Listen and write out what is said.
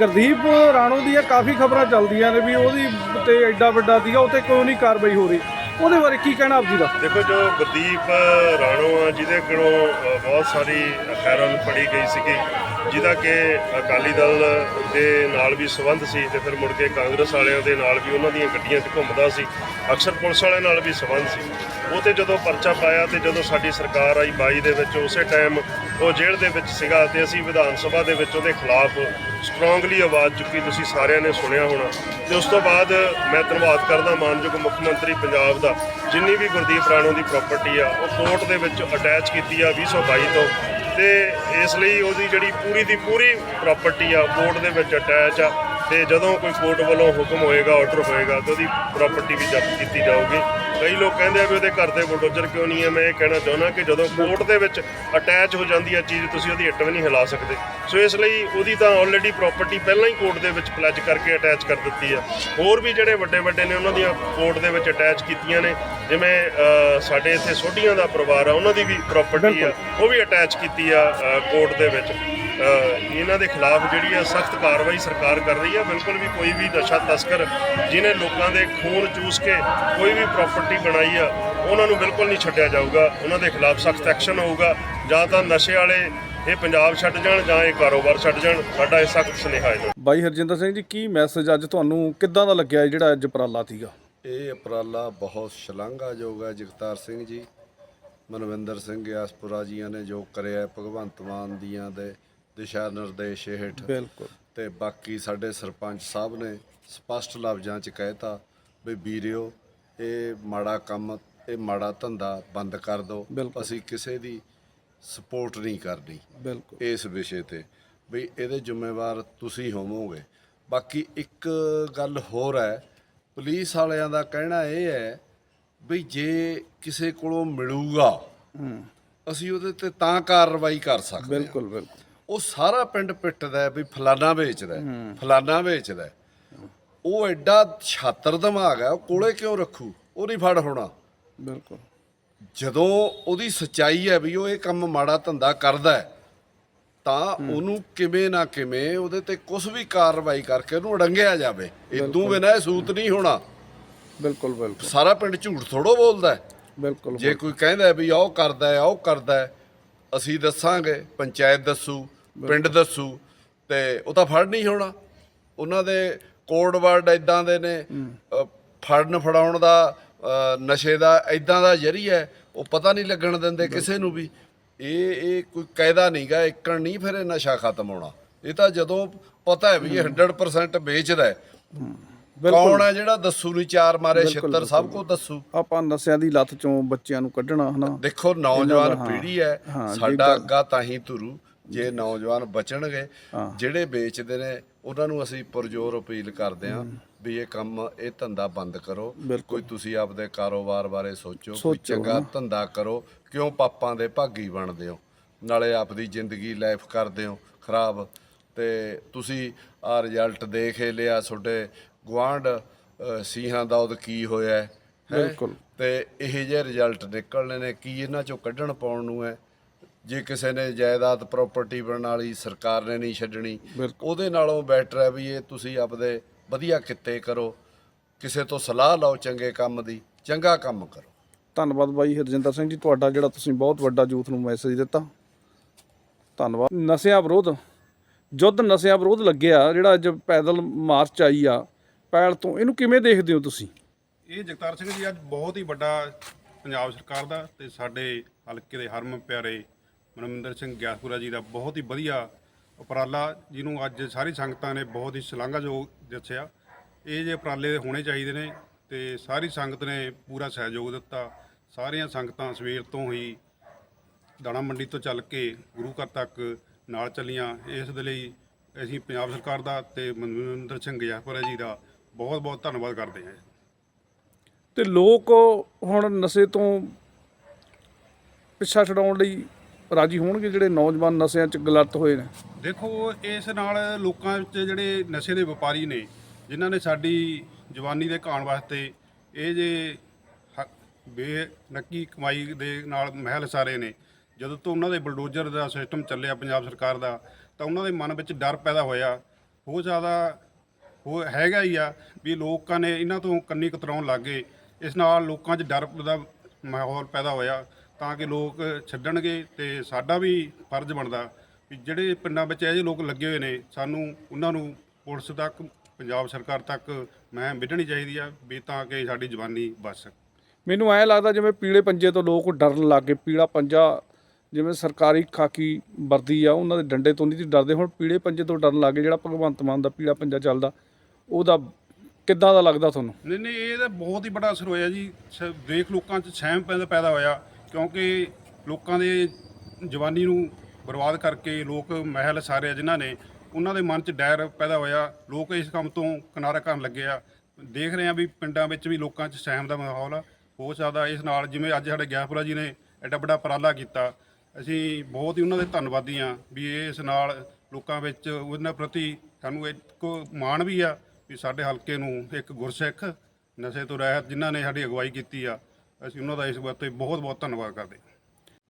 ਗੁਰਦੀਪ ਰਾਣੋ ਦੀਆਂ ਕਾਫੀ ਖਬਰਾਂ ਚੱਲਦੀਆਂ ਨੇ ਵੀ ਉਹਦੀ ਤੇ ਐਡਾ ਵੱਡਾ ਸੀਗਾ, ਉਹ ਤੇ ਕੋਈ ਨਹੀਂ ਕਾਰਵਾਈ ਹੋ ਰਹੀ। ਉਹਦੇ ਬਾਰੇ ਕੀ ਕਹਿਣਾ ਆਪ ਜੀ ਦਾ? ਦੇਖੋ ਜੋ ਗੁਰਦੀਪ ਰਾਣੋ ਆ, ਜਿਹਦੇ ਕੋਲੋਂ ਬਹੁਤ ਸਾਰੀ ਖੈਰਨ ਪੜੀ ਗਈ ਸੀਗੀ। ਜਿਹਦਾ ਕਿ ਅਕਾਲੀ ਦਲ ਦੇ ਨਾਲ ਵੀ ਸੰਬੰਧ ਸੀ ਤੇ ਫਿਰ ਮੁੜ ਕੇ ਕਾਂਗਰਸ ਵਾਲਿਆਂ ਦੇ ਨਾਲ ਵੀ ਉਹਨਾਂ ਦੀਆਂ ਗੱਡੀਆਂ 'ਚ ਘੁੰਮਦਾ ਸੀ, ਅਕਸਰ ਪੁਲਿਸ ਵਾਲਿਆਂ ਨਾਲ ਵੀ ਸੰਬੰਧ ਸੀ। ਉਹ ਤੇ ਜਦੋਂ ਪਰਚਾ ਪਾਇਆ ਤੇ ਜਦੋਂ ਸਾਡੀ ਸਰਕਾਰ ਆਈ 22 ਦੇ ਵਿੱਚ, ਉਸੇ ਟਾਈਮ ਉਹ ਜੇਲ੍ਹ ਦੇ ਵਿੱਚ ਸੀਗਾ ਤੇ ਅਸੀਂ ਵਿਧਾਨ ਸਭਾ ਦੇ ਵਿੱਚ ਉਹਦੇ ਖਿਲਾਫ ਸਟਰੋਂਗਲੀ ਆਵਾਜ਼ ਚੁੱਕੀ, ਤੁਸੀਂ ਸਾਰਿਆਂ ਨੇ ਸੁਣਿਆ ਹੋਣਾ। ਤੇ ਉਸ ਤੋਂ ਬਾਅਦ ਮੈਂ ਧੰਨਵਾਦ ਕਰਦਾ ਮਾਨਯੋਗ ਮੁੱਖ ਮੰਤਰੀ ਪੰਜਾਬ ਦਾ, ਜਿੰਨੀ ਵੀ ਗੁਰਦੀਪ ਰਾਣੋ ਦੀ ਪ੍ਰਾਪਰਟੀ ਆ, ਉਹ ਕੋਰਟ ਦੇ ਵਿੱਚ ਅਟੈਚ ਕੀਤੀ ਆ 2022 ਤੋਂ। ਤੇ ਇਸ ਲਈ ਉਹਦੀ ਜਿਹੜੀ ਪੂਰੀ ਦੀ ਪੂਰੀ ਪ੍ਰਾਪਰਟੀ ਆ ਬੋਰਡ ਦੇ ਵਿੱਚ ਅਟੈਚ ਆ। ਤੇ ਜਦੋਂ ਕੋਈ ਕੋਰਟ ਵੱਲੋਂ ਹੁਕਮ ਹੋਏਗਾ ਆਰਡਰ ਹੋਏਗਾ ਤੇ ਉਹਦੀ ਪ੍ਰਾਪਰਟੀ ਵੀ ਜ਼ਬਤ ਕੀਤੀ ਜਾਊਗੀ। ਕਈ ਲੋਕ ਕਹਿੰਦੇ ਆ ਵੀ ਉਹਦੇ ਘਰ ਤੇ ਬੁਲਡੋਜ਼ਰ ਕਿਉਂ ਨਹੀਂ ਹੈ ਮੈਂ ਇਹ ਕਹਿਣਾ ਚਾਹੁੰਦਾ ਕਿ ਜਦੋਂ ਕੋਰਟ ਦੇ ਵਿੱਚ ਅਟੈਚ ਹੋ ਜਾਂਦੀ ਹੈ ਚੀਜ਼ ਤੁਸੀਂ ਉਹਦੀ ਇੱਟ ਵੀ ਨਹੀਂ ਹਿਲਾ ਸਕਦੇ। ਸੋ ਇਸ ਲਈ ਉਹਦੀ ਤਾਂ ਆਲਰੇਡੀ ਪ੍ਰਾਪਰਟੀ ਪਹਿਲਾਂ ਹੀ ਕੋਰਟ ਦੇ ਵਿੱਚ ਪਲੈਜ ਕਰਕੇ ਅਟੈਚ ਕਰ ਦਿੱਤੀ ਆ। ਹੋਰ ਵੀ ਜਿਹੜੇ ਵੱਡੇ ਵੱਡੇ ਨੇ ਉਹਨਾਂ ਦੀਆਂ ਕੋਰਟ ਦੇ ਵਿੱਚ ਅਟੈਚ ਕੀਤੀਆਂ ਨੇ। ਜਿਵੇਂ ਸਾਡੇ ਇੱਥੇ ਸੋਢੀਆਂ ਦਾ ਪਰਿਵਾਰ ਆ ਉਹਨਾਂ ਦੀ ਵੀ ਪ੍ਰਾਪਰਟੀ ਆ। ਉਹ ਵੀ ਅਟੈਚ ਕੀਤੀ ਆ ਕੋਰਟ ਦੇ ਵਿੱਚ। ਇਹਨਾਂ ਦੇ ਖਿਲਾਫ ਜਿਹੜੀ ਆ ਸਖਤ ਕਾਰਵਾਈ ਸਰਕਾਰ ਕਰ ਰਹੀ ਆ। ਬਿਲਕੁਲ ਵੀ ਕੋਈ ਵੀ ਨਸ਼ਾ ਤਸਕਰ ਜਿਨੇ ਲੋਕਾਂ ਦੇ ਖੂਨ ਚੂਸ ਕੇ ਕੋਈ ਵੀ ਪ੍ਰਾਪਰਟੀ ਬਣਾਈ ਆ ਉਹਨਾਂ ਨੂੰ ਬਿਲਕੁਲ ਨਹੀਂ ਛੱਡਿਆ ਜਾਊਗਾ। ਉਹਨਾਂ ਦੇ ਖਿਲਾਫ ਸਖਤ ਐਕਸ਼ਨ ਹੋਊਗਾ। ਜਾਂ ਤਾਂ ਨਸ਼ੇ ਵਾਲੇ ਇਹ ਪੰਜਾਬ ਛੱਡ ਜਾਣ ਜਾਂ ਇਹ ਕਾਰੋਬਾਰ ਛੱਡ ਜਾਣ। ਸਾਡਾ ਇਹ ਸਖਤ ਸੁਨੇਹਾ ਹੈ। ਬਾਈ ਹਰਜਿੰਦਰ ਸਿੰਘ ਜੀ ਕੀ ਮੈਸੇਜ ਅੱਜ ਤੁਹਾਨੂੰ ਕਿੱਦਾਂ ਦਾ ਲੱਗਿਆ ਜਿਹੜਾ ਅੱਜ ਉਪਰਾਲਾ ਸੀਗਾ? ਇਹ ਉਪਰਾਲਾ ਬਹੁਤ ਸ਼ਲਾਘਾਯੋਗ ਹੈ ਜਗਤਾਰ ਸਿੰਘ ਜੀ। ਮਨਵਿੰਦਰ ਸਿੰਘ ਗਿਆਸਪੁਰਾ ਜੀਆਂ ਨੇ ਜੋ ਕਰਿਆ ਭਗਵੰਤ ਮਾਨ ਦੀਆਂ ਦੇ ਦਿਸ਼ਾ ਨਿਰਦੇਸ਼ ਹੇਠ। ਬਿਲਕੁਲ। ਤੇ ਬਾਕੀ ਸਾਡੇ ਸਰਪੰਚ ਸਾਹਿਬ ਨੇ ਸਪਸ਼ਟ ਲਫ਼ਜ਼ਾਂ 'ਚ ਕਹਿਤਾ ਵੀ ਵੀਰਿਓ ਇਹ ਮਾੜਾ ਕੰਮ ਇਹ ਮਾੜਾ ਧੰਦਾ ਬੰਦ ਕਰ ਦਿਓ। ਅਸੀਂ ਕਿਸੇ ਦੀ ਸਪੋਰਟ ਨਹੀਂ ਕਰਨੀ ਬਿਲਕੁਲ। ਇਸ ਵਿਸ਼ੇ ਤੇ। ਵੀ ਇਹਦੇ ਜ਼ਿੰਮੇਵਾਰ ਤੁਸੀਂ ਹੋਵੋਗੇ। ਬਾਕੀ ਇੱਕ ਗੱਲ ਹੋਰ ਹੈ ਪੁਲਿਸ ਵਾਲਿਆਂ ਦਾ ਕਹਿਣਾ ਇਹ ਹੈ ਵੀ ਜੇ ਕਿਸੇ ਕੋਲੋਂ ਮਿਲੂਗਾ ਅਸੀਂ ਉਹਦੇ ਤੇ ਤਾਂ ਕਾਰਵਾਈ ਕਰ ਸਕਦੇ ਹਾਂ। ਬਿਲਕੁਲ ਬਿਲਕੁਲ। ਉਹ ਸਾਰਾ ਪਿੰਡ ਪਿੱਟਦਾ ਵੀ ਫਲਾਨਾ ਵੇਚਦਾ ਫਲਾਨਾ ਵੇਚਦਾ। ਉਹ ਐਡਾ ਛਾਤਰ ਦਿਮਾਗ ਹੈ ਉਹ ਕੋਲੇ ਕਿਉਂ ਰੱਖੂ? ਉਹ ਨਹੀਂ ਫੜ ਹੋਣਾ। ਬਿਲਕੁਲ। ਜਦੋਂ ਉਹਦੀ ਸਚਾਈ ਹੈ ਵੀ ਉਹ ਇਹ ਕੰਮ ਮਾੜਾ ਧੰਦਾ ਕਰਦਾ ਹੈ ਤਾਂ ਉਹਨੂੰ ਕਿਵੇਂ ਨਾ ਕਿਵੇਂ ਉਹਦੇ ਤੇ ਕੁਝ ਵੀ ਕਾਰਵਾਈ ਕਰਕੇ ਉਹਨੂੰ ਅੜੰਗਿਆ ਜਾਵੇ। ਇਦੋਂ ਬਿਨਾਂ ਇਹ ਸੂਤ ਨਹੀਂ ਹੋਣਾ। ਬਿਲਕੁਲ ਬਿਲਕੁਲ। ਸਾਰਾ ਪਿੰਡ ਝੂਠ ਥੋੜੋ ਬੋਲਦਾ ਹੈ। ਬਿਲਕੁਲ ਜੇ ਕੋਈ ਕਹਿੰਦਾ ਵੀ ਆਹ ਕਰਦਾ ਹੈ ਆਹ ਕਰਦਾ ਹੈ ਅਸੀਂ ਦੱਸਾਂਗੇ ਪੰਚਾਇਤ ਦੱਸੂ। ਪਿੰਡ ਦੱਸੂ ਤੇ ਉਹ ਤਾਂ ਫੜ ਨਹੀਂ ਹੋਣਾ। ਉਹਨਾਂ ਦੇ ਕੋਡ ਵਰਡ ਇਦਾਂ ਦੇ ਨੇ ਫੜਨ ਫੜਾਉਣ ਦਾ ਨਸ਼ੇ ਦਾ ਇਦਾਂ ਦਾ ਜਰੀਆ ਉਹ ਪਤਾ ਨਹੀਂ ਲੱਗਣ ਦਿੰਦੇ ਕਿਸੇ ਨੂੰ ਵੀ। ਇਹ ਇਹ ਕੋਈ ਕਾਇਦਾ ਨਹੀਂਗਾ ਇੱਕਣ ਨਹੀਂ ਫਿਰ ਇਹ ਨਸ਼ਾ ਖਤਮ ਹੋਣਾ। ਇਹ ਤਾਂ ਜਦੋਂ ਪਤਾ ਹੈ ਵੀ ਇਹ 100% ਵੇਚਦਾ ਹੈ। ਕੌਣ ਹੈ ਜਿਹੜਾ ਦੱਸੂ ਨਹੀਂ ਚਾਰ ਮਾਰੇ ਛਿੱਤਰ ਸਭ ਕੁਝ ਦੱਸੂ। ਆਪਾਂ ਨਸ਼ਿਆਂ ਦੀ ਲੱਤ ਚੋਂ ਬੱਚਿਆਂ ਨੂੰ ਕੱਢਣਾ ਹਨਾ? ਦੇਖੋ ਨੌਜਵਾਨ ਪੀੜ੍ਹੀ ਹੈ ਸਾਡਾ ਅੱਗਾ ਤਾਂ ਹੀ ਤੁਰੂ। ਜੇ ਨੌਜਵਾਨ ਬਚਣਗੇ। ਜਿਹੜੇ ਵੇਚਦੇ ਨੇ ਉਹਨਾਂ ਨੂੰ ਅਸੀਂ ਪੁਰਜੋਰ ਅਪੀਲ ਕਰਦੇ ਹਾਂ ਵੀ ਇਹ ਕੰਮ ਇਹ ਧੰਦਾ ਬੰਦ ਕਰੋ। ਕੋਈ ਤੁਸੀਂ ਆਪਦੇ ਕਾਰੋਬਾਰ ਬਾਰੇ ਸੋਚੋ ਕੋਈ ਚੰਗਾ। ਧੰਦਾ ਕਰੋ ਕਿਉਂ ਪਾਪਾਂ ਦੇ ਭਾਗੀ ਬਣਦੇ ਹੋ ਨਾਲੇ ਆਪਦੀ ਜ਼ਿੰਦਗੀ ਲਾਈਫ ਕਰਦੇ ਹੋ ਖਰਾਬ ਤੇ ਤੁਸੀਂ ਆ ਰਿਜ਼ਲਟ ਦੇਖ ਲਿਆ ਤੁਹਾਡੇ ਗਵਾਂਢ ਅ, ਸੀਹਾਂ ਦਾ ਉਹਦਾ ਕੀ ਹੋਇਆ? ਬਿਲਕੁਲ। ਤੇ ਇਹ ਜਿਹੇ ਰਿਜ਼ਲਟ ਨਿਕਲਣੇ ਨੇ ਕੀ ਇਹਨਾਂ ਚੋਂ ਕੱਢਣ ਪਾਉਣ ਨੂੰ ਹੈ ਜੇ ਕਿਸੇ ਨੇ ਜਾਇਦਾਦ ਪ੍ਰਾਪਰਟੀ ਬਣਨ ਵਾਲੀ ਸਰਕਾਰ ਨੇ ਨਹੀਂ ਛੱਡਣੀ। ਉਹਦੇ ਨਾਲੋਂ ਬੈਟਰ ਹੈ ਵੀ ਇਹ ਤੁਸੀਂ ਆਪਦੇ ਵਧੀਆ ਕਿੱਤੇ ਕਰੋ ਕਿਸੇ ਤੋਂ ਸਲਾਹ ਲਓ ਚੰਗੇ ਕੰਮ ਦੀ ਚੰਗਾ ਕੰਮ ਕਰੋ। ਧੰਨਵਾਦ ਬਾਈ ਹਰਜਿੰਦਰ ਸਿੰਘ ਜੀ ਤੁਹਾਡਾ ਜਿਹੜਾ ਤੁਸੀਂ ਬਹੁਤ ਵੱਡਾ ਯੂਥ ਨੂੰ ਮੈਸੇਜ ਦਿੱਤਾ। ਧੰਨਵਾਦ। ਨਸ਼ਿਆਂ ਵਿਰੋਧ ਜੁੱਧ ਨਸ਼ਿਆਂ ਵਿਰੋਧ ਲੱਗਿਆ ਜਿਹੜਾ ਅੱਜ ਪੈਦਲ ਮਾਰਚ ਆਈ ਆ ਪੈਲ ਤੋਂ ਇਹਨੂੰ ਕਿਵੇਂ ਦੇਖਦੇ ਹੋ ਤੁਸੀਂ? ਇਹ ਜਗਤਾਰ ਸਿੰਘ ਜੀ ਅੱਜ ਬਹੁਤ ਹੀ ਵੱਡਾ ਪੰਜਾਬ ਸਰਕਾਰ ਦਾ ਤੇ ਸਾਡੇ ਹਲਕੇ ਦੇ ਹਰਮ ਪਿਆਰੇ ਮਨਮਿੰਦਰ ਸਿੰਘ ਗਿਆਸਪੁਰਾ ਜੀ ਦਾ ਬਹੁਤ ਹੀ ਵਧੀਆ ਉਪਰਾਲਾ, ਜਿਹਨੂੰ ਅੱਜ ਸਾਰੀ ਸੰਗਤਾਂ ਨੇ ਬਹੁਤ ਹੀ ਸ਼ਲਾਘਾਯੋਗ ਦੱਸਿਆ। ਇਹ ਜੇ ਉਪਰਾਲੇ ਹੋਣੇ ਚਾਹੀਦੇ ਨੇ ਤੇ ਸਾਰੀ ਸੰਗਤ ਨੇ ਪੂਰਾ ਸਹਿਯੋਗ ਦਿੱਤਾ। ਸਾਰੀਆਂ ਸੰਗਤਾਂ ਸਵੇਰ ਤੋਂ ਹੀ ਦਾਣਾ ਮੰਡੀ ਤੋਂ ਚੱਲ ਕੇ ਗੁਰੂ ਘਰ ਤੱਕ ਨਾਲ ਚੱਲੀਆਂ। ਇਸ ਦੇ ਲਈ ਅਸੀਂ ਪੰਜਾਬ ਸਰਕਾਰ ਦਾ ਤੇ ਮਨਵਿੰਦਰ ਸਿੰਘ ਗਿਆਸਪੁਰਾ ਜੀ ਦਾ ਬਹੁਤ ਬਹੁਤ ਧੰਨਵਾਦ ਕਰਦੇ ਹਾਂ। ਤੇ ਲੋਕ ਹੁਣ ਨਸ਼ੇ ਤੋਂ ਪਿੱਛਾ ਛਡਾਉਣ ਲਈ ਰਾਜੀ ਹੋਣਗੇ ਜਿਹੜੇ ਨੌਜਵਾਨ ਨਸ਼ਿਆਂ 'ਚ ਗਲਤ ਹੋਏ ਨੇ? ਦੇਖੋ, ਇਸ ਨਾਲ ਲੋਕਾਂ ਵਿੱਚ ਜਿਹੜੇ ਨਸ਼ੇ ਦੇ ਵਪਾਰੀ ਨੇ, ਜਿਨ੍ਹਾਂ ਨੇ ਸਾਡੀ ਜਵਾਨੀ ਦੇ ਘਾਣ ਵਾਸਤੇ ਇਹ ਜੇ ਹ- ਬੇਨੱਕੀ ਕਮਾਈ ਦੇ ਨਾਲ ਮਹਿਲ ਸਾਰੇ ਨੇ, ਜਦੋਂ ਤੋਂ ਉਹਨਾਂ ਦੇ ਬਲਡੋਜ਼ਰ ਦਾ ਸਿਸਟਮ ਚੱਲਿਆ ਪੰਜਾਬ ਸਰਕਾਰ ਦਾ, ਤਾਂ ਉਹਨਾਂ ਦੇ ਮਨ ਵਿੱਚ ਡਰ ਪੈਦਾ ਹੋਇਆ। ਬਹੁਤ ਜ਼ਿਆਦਾ, ਹੋ, ਹੈਗਾ ਹੀ ਆ ਵੀ ਲੋਕਾਂ ਨੇ ਇਹਨਾਂ ਤੋਂ ਕੰਨੀ ਕਤਰਾਉਣ ਲੱਗ ਗਏ। ਇਸ ਨਾਲ ਲੋਕਾਂ 'ਚ ਡਰ ਦਾ ਮਾਹੌਲ ਪੈਦਾ ਹੋਇਆ। ਤਾਂ ਕਿ ਲੋਕ ਛੱਡਣਗੇ ਤੇ ਸਾਡਾ ਵੀ ਫਰਜ਼ ਬਣਦਾ ਵੀ ਜਿਹੜੇ ਪਿੰਡਾਂ ਵਿੱਚ ਇਹੋ ਜਿਹੇ ਲੋਕ ਲੱਗੇ ਹੋਏ ਨੇ ਸਾਨੂੰ ਉਹਨਾਂ ਨੂੰ ਪੁਲਿਸ ਤੱਕ ਪੰਜਾਬ ਸਰਕਾਰ ਤੱਕ ਮੈਂ ਵਿੱਢਣੀ ਚਾਹੀਦੀ ਆ ਵੀ ਤਾਂ ਕਿ ਸਾਡੀ ਜਵਾਨੀ ਬਚ ਸਕੇ। ਮੈਨੂੰ ਐਂ ਲੱਗਦਾ ਜਿਵੇਂ ਪੀਲੇ ਪੰਜੇ ਤੋਂ ਲੋਕ ਡਰਨ ਲੱਗ ਗਏ ਪੀਲਾ ਪੰਜਾ ਜਿਵੇਂ ਸਰਕਾਰੀ ਖਾਕੀ ਵਰਦੀ ਆ ਉਹਨਾਂ ਦੇ ਡੰਡੇ ਤੋਂ ਨਹੀਂ ਡਰਦੇ ਹੁਣ ਪੀਲੇ ਪੰਜੇ ਤੋਂ ਡਰਨ ਲੱਗ ਗਏ ਜਿਹੜਾ ਭਗਵੰਤ ਮਾਨ ਦਾ ਪੀਲਾ ਪੰਜਾ ਚੱਲਦਾ ਉਹਦਾ ਕਿੱਦਾਂ ਦਾ ਲੱਗਦਾ ਤੁਹਾਨੂੰ? ਨਹੀਂ ਨਹੀਂ ਇਹ ਤਾਂ ਬਹੁਤ ਹੀ ਬੜਾ ਅਸਰ ਹੋਇਆ ਜੀ ਸ- ਦੇਖ ਲੋਕਾਂ 'ਚ ਸਹਿਮ ਪੈਦਾ ਪੈਦਾ ਹੋਇਆ। ਕਿਉਂਕਿ ਲੋਕਾਂ ਦੇ ਜਵਾਨੀ ਨੂੰ ਬਰਬਾਦ ਕਰਕੇ ਲੋਕ ਮਹਿਲ ਸਾਰੇ ਜਿਨ੍ਹਾਂ ਨੇ, ਉਹਨਾਂ ਦੇ ਮਨ 'ਚ ਡਰ ਪੈਦਾ ਹੋਇਆ। ਲੋਕ ਇਸ ਕੰਮ ਤੋਂ ਕਿਨਾਰਾ ਕਰਨ ਲੱਗੇ ਆ। ਦੇਖ ਰਹੇ ਆ ਵੀ ਪਿੰਡਾਂ ਵਿੱਚ ਵੀ ਲੋਕਾਂ 'ਚ ਸਹਿਮ ਦਾ ਮਾਹੌਲ ਆ। ਬਹੁਤ ਜ਼ਿਆਦਾ ਇਸ ਨਾਲ ਜਿਵੇਂ ਅੱਜ ਸਾਡੇ ਗਿਆਪੁਰਾ ਜੀ ਨੇ ਐਡਾ ਵੱਡਾ ਉਪਰਾਲਾ ਕੀਤਾ। ਅਸੀਂ ਬਹੁਤ ਹੀ ਉਹਨਾਂ ਦੇ ਧੰਨਵਾਦੀ ਆ ਵੀ ਇਸ ਨਾਲ ਲੋਕਾਂ ਵਿੱਚ ਉਹਨਾਂ ਪ੍ਰਤੀ ਸਾਨੂੰ ਇੱਕ ਮਾਣ ਵੀ ਆ ਵੀ ਸਾਡੇ ਹਲਕੇ ਨੂੰ ਇੱਕ ਗੁਰਸਿੱਖ ਨਸ਼ੇ ਤੋਂ ਰਹਿਤ ਜਿਨ੍ਹਾਂ ਨੇ ਸਾਡੀ ਅਗਵਾਈ ਕੀਤੀ ਆ। ਅਸੀਂ ਉਹਨਾਂ ਦਾ ਇਸ ਵਾਸਤੇ ਬਹੁਤ ਬਹੁਤ ਧੰਨਵਾਦ ਕਰਦੇ ਹਾਂ।